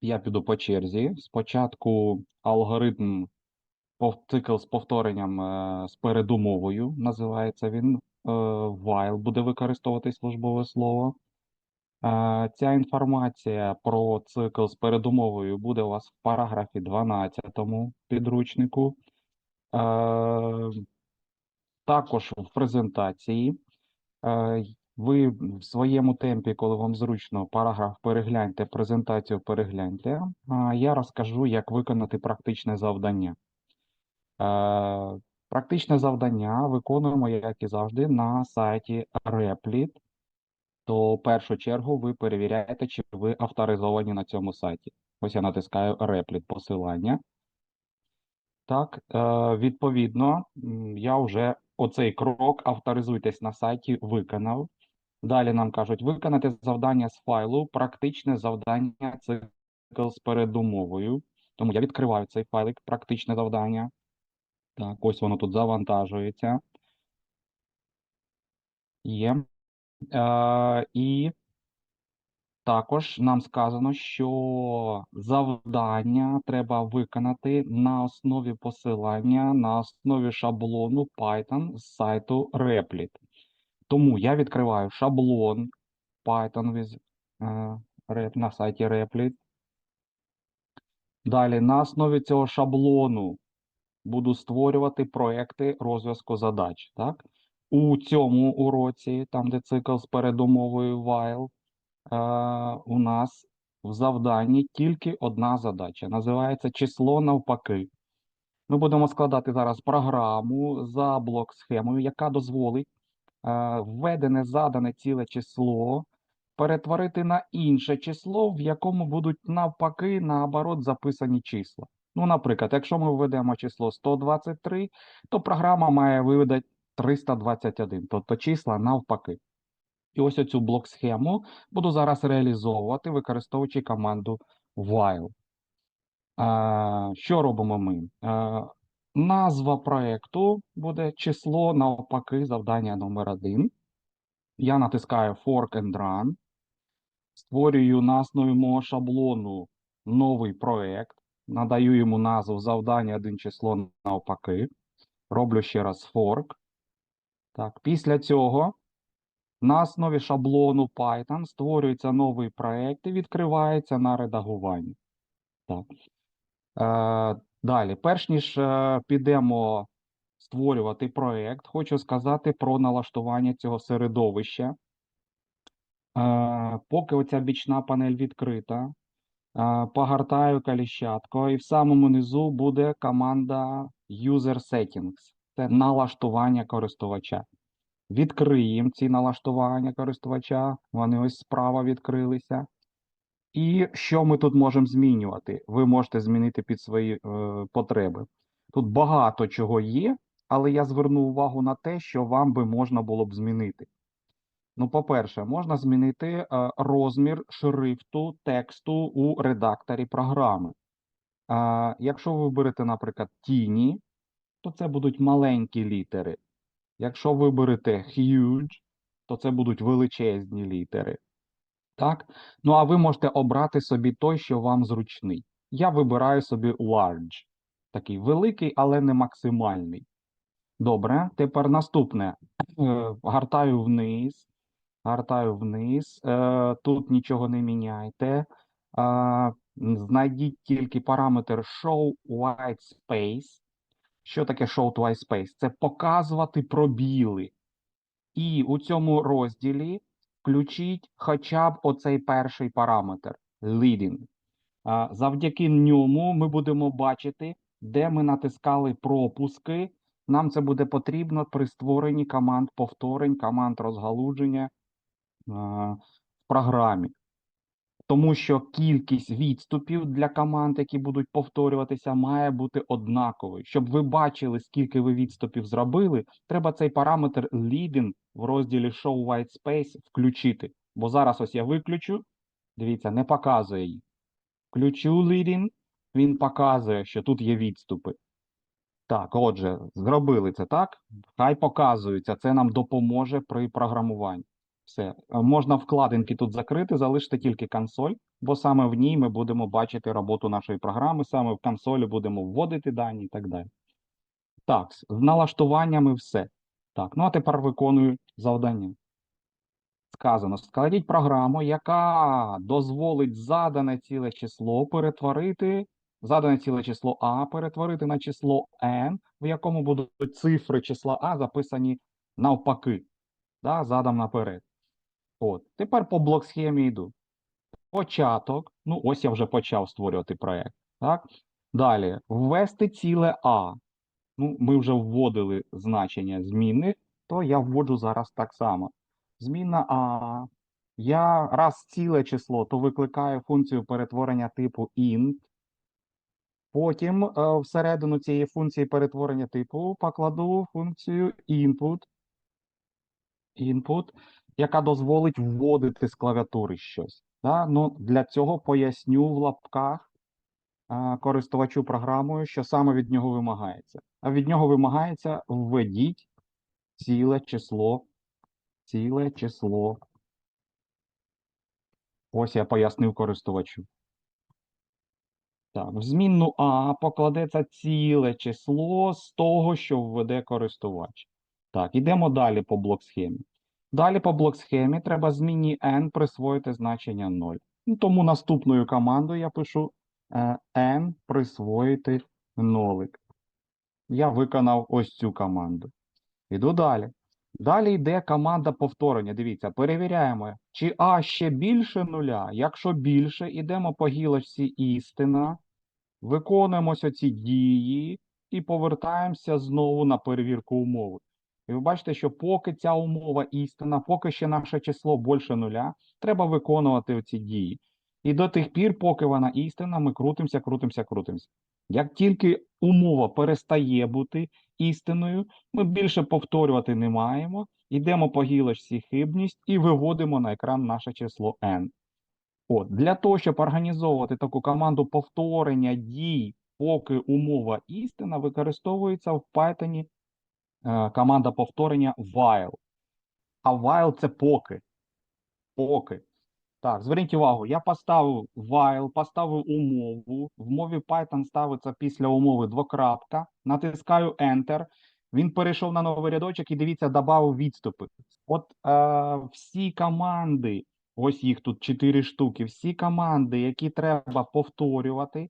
Я піду по черзі. Спочатку алгоритм цикл з повторенням е, з передумовою, називається він. Е, while буде використовувати службове слово. Е, Ця інформація про цикл з передумовою буде у вас в параграфі 12 підручнику. Також в презентації. Ви в своєму темпі, коли вам зручно, параграф перегляньте, презентацію перегляньте. Я розкажу, як виконати практичне завдання. Е, Практичне завдання виконуємо, як і завжди, на сайті Replit. То в першу чергу ви перевіряєте, чи ви авторизовані на цьому сайті. Ось я натискаю Replit посилання. Так, е, відповідно, я вже оцей крок авторизуйтесь на сайті виконав. Далі нам кажуть виконати завдання з файлу, практичне завдання цикл з передумовою. Тому я відкриваю цей файлик, практичне завдання. Так, ось воно тут завантажується. Є. Е, і також нам сказано, що завдання треба виконати на основі посилання, на основі шаблону Python з сайту Replit. Тому я відкриваю шаблон Python with, е, Rep- на сайті Replit. Далі на основі цього шаблону буду створювати проекти розв'язку задач. Так? У цьому уроці, там де цикл з передумовою while, е, у нас в завданні тільки одна задача. Називається число навпаки. Ми будемо складати зараз програму за блок-схемою, яка дозволить е, введене задане ціле число перетворити на інше число, в якому будуть навпаки, наоборот, записані числа. Ну, наприклад, якщо ми введемо число 123, то програма має виведати 321, тобто числа навпаки. І ось оцю блок-схему буду зараз реалізовувати, використовуючи команду while. Що робимо ми? Назва проєкту буде число навпаки завдання номер 1. Я натискаю Fork and Run. Створюю на основі мого шаблону новий проєкт. Надаю йому назву завдання один число навпаки. Роблю ще раз fork. Так, після цього на основі шаблону Python створюється новий проєкт і відкривається на редагування. Так. Далі, перш ніж е, підемо створювати проєкт, хочу сказати про налаштування цього середовища. Е, поки оця бічна панель відкрита, е, погортаю коліщатко, і в самому низу буде команда User Settings. Це налаштування користувача. Відкриємо ці налаштування користувача. Вони ось справа відкрилися. І що ми тут можемо змінювати? Ви можете змінити під свої е, потреби. Тут багато чого є, але я зверну увагу на те, що вам би можна було б змінити. Ну, по-перше, можна змінити е, розмір шрифту тексту у редакторі програми. Е, якщо ви виберете, наприклад, тіні, то це будуть маленькі літери. Якщо виберете huge, то це будуть величезні літери. Так? Ну, а ви можете обрати собі той, що вам зручний. Я вибираю собі large. Такий великий, але не максимальний. Добре, тепер наступне. Е, Гартаю вниз. Гартаю вниз. Е, Тут нічого не міняйте. Е, Знайдіть тільки параметр show white space. Що таке show white space? Це показувати пробіли. І у цьому розділі включіть хоча б оцей перший параметр leading. Завдяки ньому ми будемо бачити, де ми натискали пропуски. Нам це буде потрібно при створенні команд повторень, команд розгалуження в програмі. Тому що кількість відступів для команд, які будуть повторюватися, має бути однаковою. Щоб ви бачили, скільки ви відступів зробили, треба цей параметр leading в розділі Show White Space включити. Бо зараз ось я виключу. Дивіться, не показує їх. Включу leading, він показує, що тут є відступи. Так, отже, зробили це так. Хай показується. Це нам допоможе при програмуванні. Все. Е, Можна вкладинки тут закрити, залишити тільки консоль. бо саме в ній ми будемо бачити роботу нашої програми, саме в консолі будемо вводити дані і так далі. Так, з налаштуваннями все. Так, ну а тепер виконую завдання. Сказано, складіть програму, яка дозволить задане ціле число перетворити, задане ціле число А перетворити на число n, в якому будуть цифри числа А записані навпаки, да, задом наперед. От, тепер по блок-схемі йду. Початок, ну ось я вже почав створювати проект. Так? Далі, ввести ціле А. Ну, ми вже вводили значення зміни, то я вводжу зараз так само. Зміна А. Я раз ціле число, то викликаю функцію перетворення типу int. Потім е, всередину цієї функції перетворення типу покладу функцію input, input, яка дозволить вводити з клавіатури щось. Да? Ну, для цього поясню в лапках а, користувачу програмою, що саме від нього вимагається. А від нього вимагається введіть ціле число, ціле число. Ось я пояснив користувачу. Так, в змінну А покладеться ціле число з того, що введе користувач. Так, ідемо далі по блок-схемі. Далі по блок-схемі треба змінні n присвоїти значення 0. Ну, тому наступною командою я пишу е, n присвоїти нолик. Я виконав ось цю команду. Іду далі. Далі йде команда повторення. Дивіться, перевіряємо, чи А ще більше нуля. Якщо більше, йдемо по гілочці істина, виконуємо ці дії і повертаємося знову на перевірку умови. І ви бачите, що поки ця умова істина, поки ще наше число більше нуля, треба виконувати оці дії. І до тих пір, поки вона істина, ми крутимося, крутимося, крутимося. Як тільки умова перестає бути істиною, ми більше повторювати не маємо, йдемо по гілочці хибність і виводимо на екран наше число n. От, для того, щоб організовувати таку команду повторення дій, поки умова істина, використовується в Python команда повторення while. А while це поки. Поки. Так, зверніть увагу, я поставив while, поставив умову. В мові Python ставиться після умови двокрапка. Натискаю Enter. Він перейшов на новий рядочок і дивіться, додав відступи. От е, всі команди, ось їх тут чотири штуки, всі команди, які треба повторювати,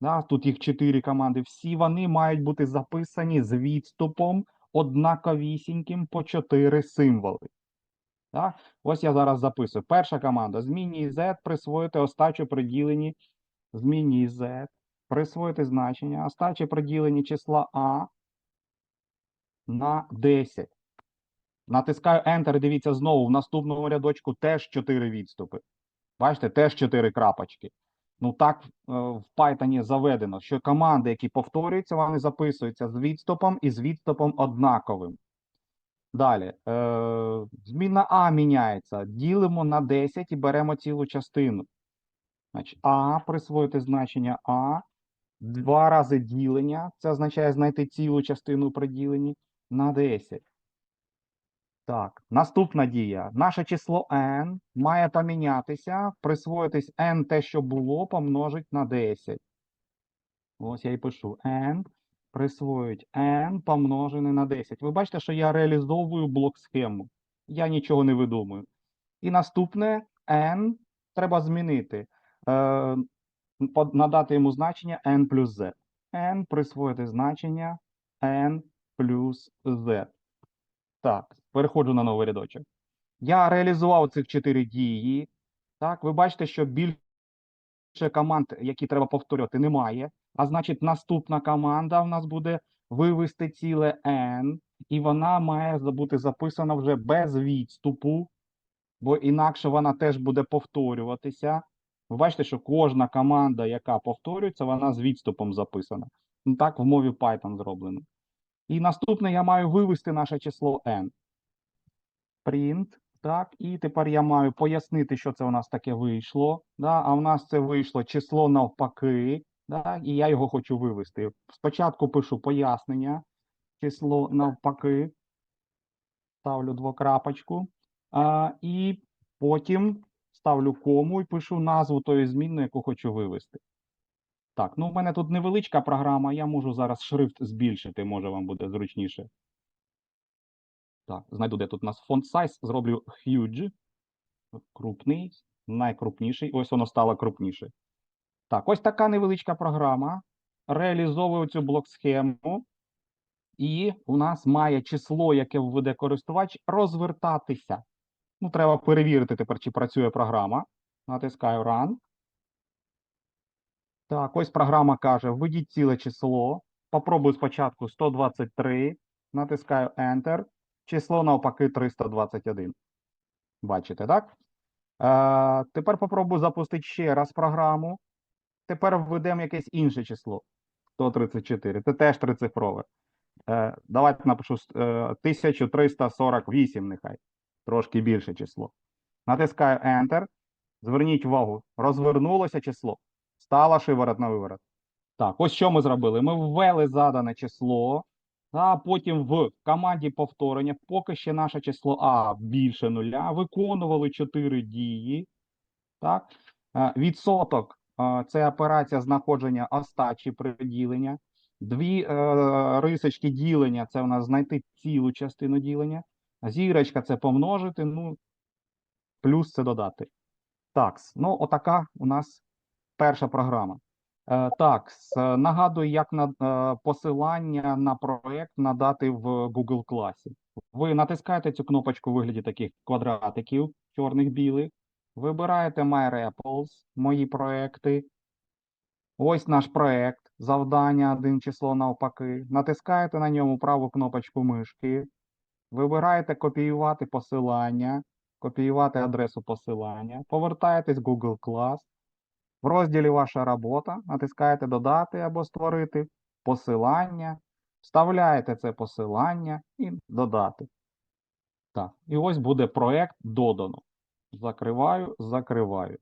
да, тут їх чотири команди, всі вони мають бути записані з відступом однаковісіньким по чотири символи. Так? Ось я зараз записую. Перша команда. Змінній Z присвоїти остачу при діленні змінній Z, присвоїти значення, остачі при діленні числа А на 10. Натискаю Enter, дивіться знову, в наступному рядочку теж 4 відступи. Бачите, теж 4 крапочки. Ну так е, в Python заведено, що команди, які повторюються, вони записуються з відступом і з відступом однаковим. Далі. Е, зміна А міняється. Ділимо на 10 і беремо цілу частину. Значить, А присвоїти значення А. Два рази ділення. Це означає знайти цілу частину при діленні на 10. Так, наступна дія. Наше число n має помінятися, присвоїтись n те, що було, помножить на 10. Ось я і пишу n присвоїть n помножене на 10. Ви бачите, що я реалізовую блок-схему. Я нічого не видумую. І наступне n треба змінити. Е, надати йому значення n плюс z. n присвоїти значення n плюс z. Так, переходжу на новий рядочок. Я реалізував цих чотири дії. Так, ви бачите, що більше команд, які треба повторювати, немає. А значить, наступна команда в нас буде вивести ціле n, і вона має бути записана вже без відступу, бо інакше вона теж буде повторюватися. Ви бачите, що кожна команда, яка повторюється, вона з відступом записана. Так в мові Python зроблено. І наступне я маю вивести наше число n. Print. Так, і тепер я маю пояснити, що це у нас таке вийшло. Да? А в нас це вийшло число навпаки, да? і я його хочу вивести. Спочатку пишу пояснення, число навпаки, ставлю двокрапочку, а, і потім ставлю кому і пишу назву тої змінної, яку хочу вивести. Так, ну в мене тут невеличка програма, я можу зараз шрифт збільшити, може вам буде зручніше. Так, знайду, де тут у нас font size, зроблю huge, крупний, найкрупніший. Ось воно стало крупніше. Так, ось така невеличка програма. Реалізовую цю блок-схему. І у нас має число, яке введе користувач, розвертатися. Ну, треба перевірити тепер, чи працює програма. Натискаю Run. Так, ось програма каже: введіть ціле число. Попробую спочатку 123. Натискаю Enter. Число навпаки 321. Бачите, так? Е, тепер попробую запустити ще раз програму. Тепер введемо якесь інше число. 134. Це теж трицифрове. Е, давайте напишу е, 1348, нехай. Трошки більше число. Натискаю Enter. Зверніть увагу, розвернулося число. Стало шиворот на виворот. Так, ось що ми зробили. Ми ввели задане число, а потім в команді повторення, поки ще наше число А більше нуля, виконували 4 дії. Так? Е, Відсоток е, це операція знаходження остачі при ділення. Дві е, рисочки ділення це у нас знайти цілу частину ділення. Зірочка це помножити, ну, плюс це додати. Так, ну отака у нас перша програма. Е, так, нагадую, як на е, посилання на проект надати в Google класі. Ви натискаєте цю кнопочку у вигляді таких квадратиків чорних білих. Вибираєте My Apples, мої проекти. Ось наш проект, завдання, один число навпаки. Натискаєте на ньому праву кнопочку мишки. Вибираєте копіювати посилання, копіювати адресу посилання, повертаєтесь в Google Class. В розділі Ваша робота натискаєте Додати або створити посилання, вставляєте це посилання і додати. Так, і ось буде проект додано. Закриваю, закриваю.